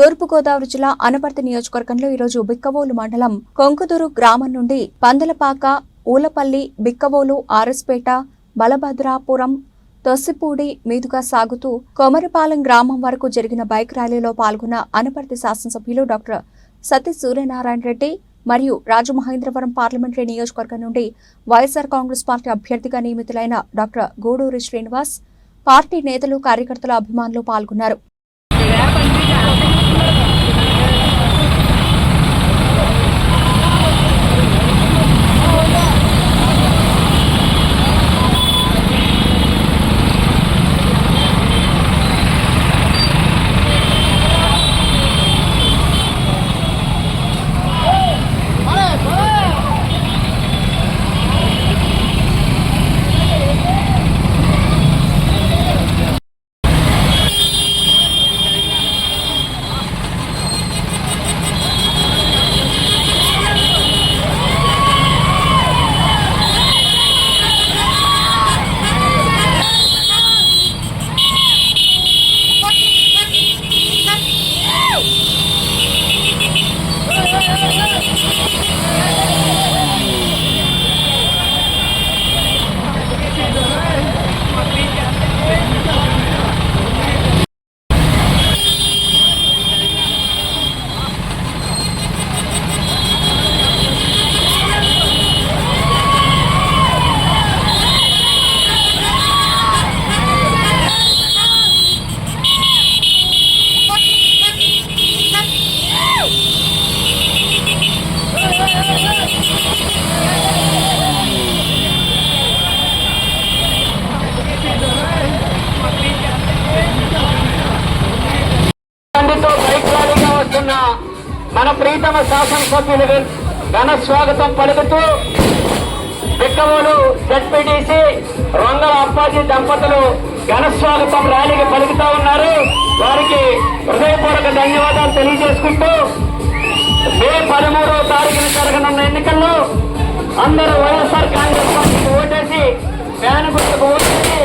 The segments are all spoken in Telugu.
తూర్పుగోదావరి జిల్లా అనపర్తి నియోజకవర్గంలో ఈరోజు బిక్కవోలు మండలం కొంకుదూరు గ్రామం నుండి పందలపాక ఊలపల్లి బిక్కవోలు ఆర్ఎస్పేట బలభద్రాపురం తొస్సిపూడి మీదుగా సాగుతూ కొమరిపాలెం గ్రామం వరకు జరిగిన బైక్ ర్యాలీలో పాల్గొన్న అనపర్తి శాసనసభ్యులు డాక్టర్ సతీ సూర్యనారాయణ రెడ్డి మరియు రాజమహేంద్రవరం పార్లమెంటరీ నియోజకవర్గం నుండి వైఎస్ఆర్ కాంగ్రెస్ పార్టీ అభ్యర్థిగా నియమితులైన డాక్టర్ గూడూరి శ్రీనివాస్ పార్టీ నేతలు కార్యకర్తల అభిమానులు పాల్గొన్నారు. మన ప్రీతమ శాసనసభ్యులు ఘన స్వాగతం పలుకుతూ బిక్కవోలు జడ్పీటీసీ రొంగల అప్పాజీ దంపతులు ఘన స్వాగతం ర్యాలీకి పలుకుతా ఉన్నారు. వారికి హృదయపూర్వక ధన్యవాదాలు తెలియజేసుకుంటూ మే పదమూడవ తారీఖున జరగనున్న ఎన్నికల్లో అందరూ వైఎస్ఆర్ కాంగ్రెస్ పార్టీకి ఓటేసి ఫ్యాన్ గుర్తుకు ఓటేసి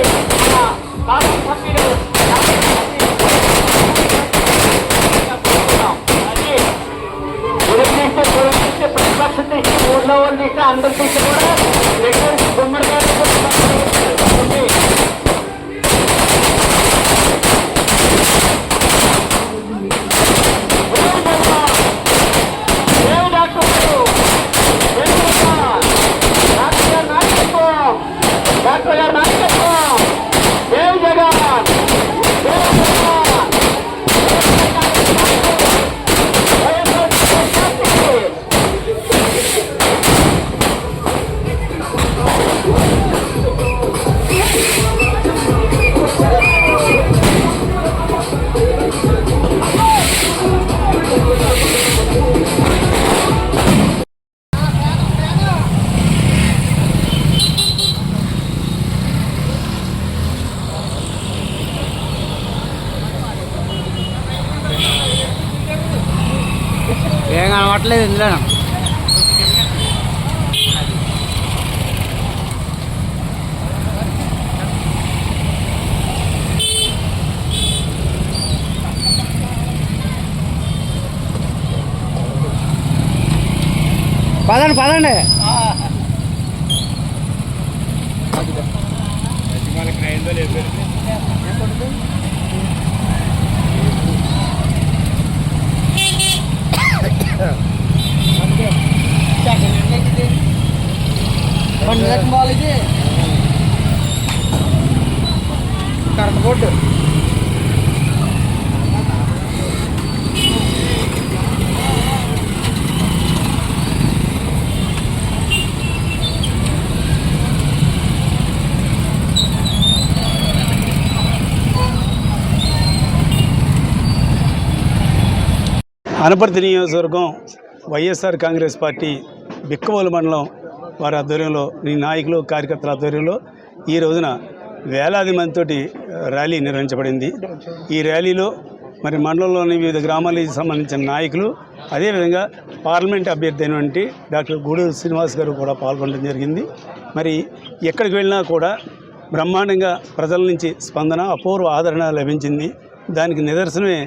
ఏం కనబట్టలేదు ఇందులో పదండి పదండి కరెంట్ బోర్డు. అనపర్తి నియోజకవర్గం వైఎస్ఆర్ కాంగ్రెస్ పార్టీ బిక్కవోలు మండలం వారి ఆధ్వర్యంలో ఈ నాయకులు కార్యకర్తల ఆధ్వర్యంలో ఈ రోజున వేలాది మందితోటి ర్యాలీ నిర్వహించబడింది. ఈ ర్యాలీలో మరి మండలంలోని వివిధ గ్రామాలకు సంబంధించిన నాయకులు అదేవిధంగా పార్లమెంట్ అభ్యర్థి అయినటువంటి డాక్టర్ గూడూరు శ్రీనివాస్ గారు కూడా పాల్గొనడం జరిగింది. మరి ఎక్కడికి వెళ్ళినా కూడా బ్రహ్మాండంగా ప్రజల నుంచి స్పందన అపూర్వ ఆదరణ లభించింది. దానికి నిదర్శనమే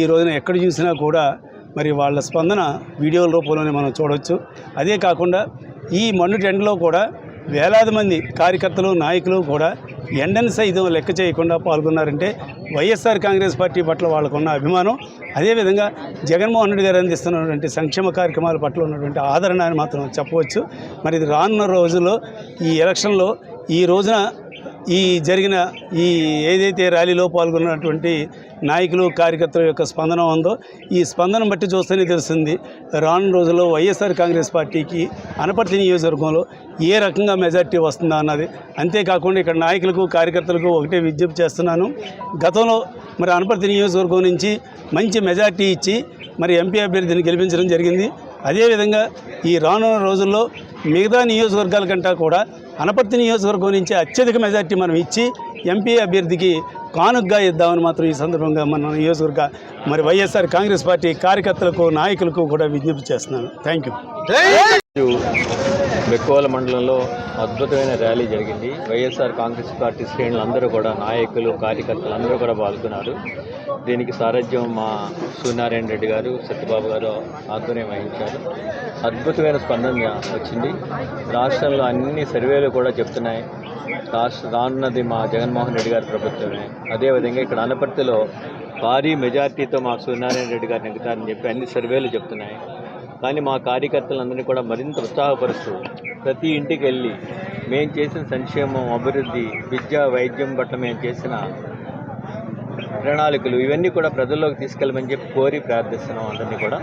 ఈ రోజున ఎక్కడ చూసినా కూడా మరి వాళ్ళ స్పందన వీడియోల రూపంలోనే మనం చూడవచ్చు అదే కాకుండా ఈ మన్ను ఎండలో కూడా వేలాది మంది కార్యకర్తలు నాయకులు కూడా ఎండని సైతం లెక్క చేయకుండా పాల్గొన్నారంటే వైఎస్ఆర్ కాంగ్రెస్ పార్టీ పట్ల వాళ్ళకున్న అభిమానం. అదేవిధంగా జగన్మోహన్ రెడ్డి గారు అందిస్తున్నటువంటి సంక్షేమ కార్యక్రమాల పట్ల ఉన్నటువంటి ఆదరణ అని మాత్రం చెప్పవచ్చు. మరి ఇది రానున్న రోజుల్లో ఈ ఎలక్షన్లో ఈ రోజున ఈ జరిగిన ఈ ఏదైతే ర్యాలీలో పాల్గొన్నటువంటి నాయకులు కార్యకర్తల యొక్క స్పందన ఉందో ఈ స్పందన బట్టి చూస్తేనే తెలుస్తుంది రాను రోజుల్లో వైఎస్ఆర్ కాంగ్రెస్ పార్టీకి అనపర్తి నియోజకవర్గంలో ఏ రకంగా మెజార్టీ వస్తుందా అన్నది. అంతేకాకుండా ఇక్కడ నాయకులకు కార్యకర్తలకు ఒకటే విజ్ఞప్తి చేస్తున్నాను. గతంలో మరి అనపర్తి నియోజకవర్గం నుంచి మంచి మెజార్టీ ఇచ్చి మరి ఎంపీ అభ్యర్థిని గెలిపించడం జరిగింది. అదేవిధంగా ఈ రానున్న రోజుల్లో మిగతా నియోజకవర్గాల కంటే కూడా అనపర్తి నియోజకవర్గం నుంచి అత్యధిక మెజార్టీ మనం ఇచ్చి ఎంపీ అభ్యర్థికి కానుగ్గా ఇద్దామని మాత్రం ఈ సందర్భంగా మన నియోజకవర్గ మరి వైఎస్ఆర్ కాంగ్రెస్ పార్టీ కార్యకర్తలకు నాయకులకు కూడా విజ్ఞప్తి చేస్తున్నాను. థ్యాంక్ యూ ఈరోజు బెక్కోల మండలంలో అద్భుతమైన ర్యాలీ జరిగింది. వైఎస్ఆర్ కాంగ్రెస్ పార్టీ శ్రేణులందరూ కూడా నాయకులు కార్యకర్తలు అందరూ కూడా పాల్గొన్నారు. దీనికి సారథ్యం మా సూర్యనారాయణ రెడ్డి గారు సత్యబాబు గారు ఆధ్వర్యం వహించారు. అద్భుతమైన స్పందన వచ్చింది. రాష్ట్రంలో అన్ని సర్వేలు కూడా చెప్తున్నాయి. రాష్ట్ర రానున్నది మా జగన్మోహన్ రెడ్డి గారి ప్రభుత్వమే. అదేవిధంగా ఇక్కడ అనపర్తిలో భారీ మెజార్టీతో మా సూర్యనారాయణ రెడ్డి గారు నెగ్గుతారని చెప్పి అన్ని సర్వేలు చెప్తున్నాయి. కానీ మా కార్యకర్తలందరినీ కూడా మరింత ఉత్సాహపరుస్తూ ప్రతి ఇంటికి వెళ్ళి మేము చేసిన సంక్షేమం అభివృద్ధి విద్య వైద్యం పట్ల మేము చేసిన ప్రణాళికలు ఇవన్నీ కూడా ప్రజల్లోకి తీసుకెళ్ళమని చెప్పి కోరి ప్రార్థిస్తున్నాం అందరినీ కూడా.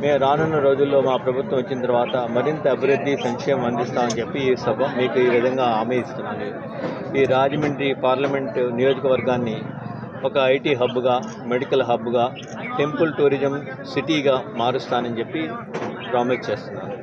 మేము రానున్న రోజుల్లో మా ప్రభుత్వం వచ్చిన తర్వాత మరింత అభివృద్ధి సంక్షేమం అందిస్తామని చెప్పి ఈ సభ మీకు ఈ విధంగా హామీ ఇస్తున్నాను ఈ రాజమండ్రి పార్లమెంట్ నియోజకవర్గాన్ని ఒక ఐటీ హబ్గా మెడికల్ హబ్గా టెంపుల్ టూరిజం సిటీగా మారుస్తానని చెప్పి ప్రామిస్ చేస్తున్నాను.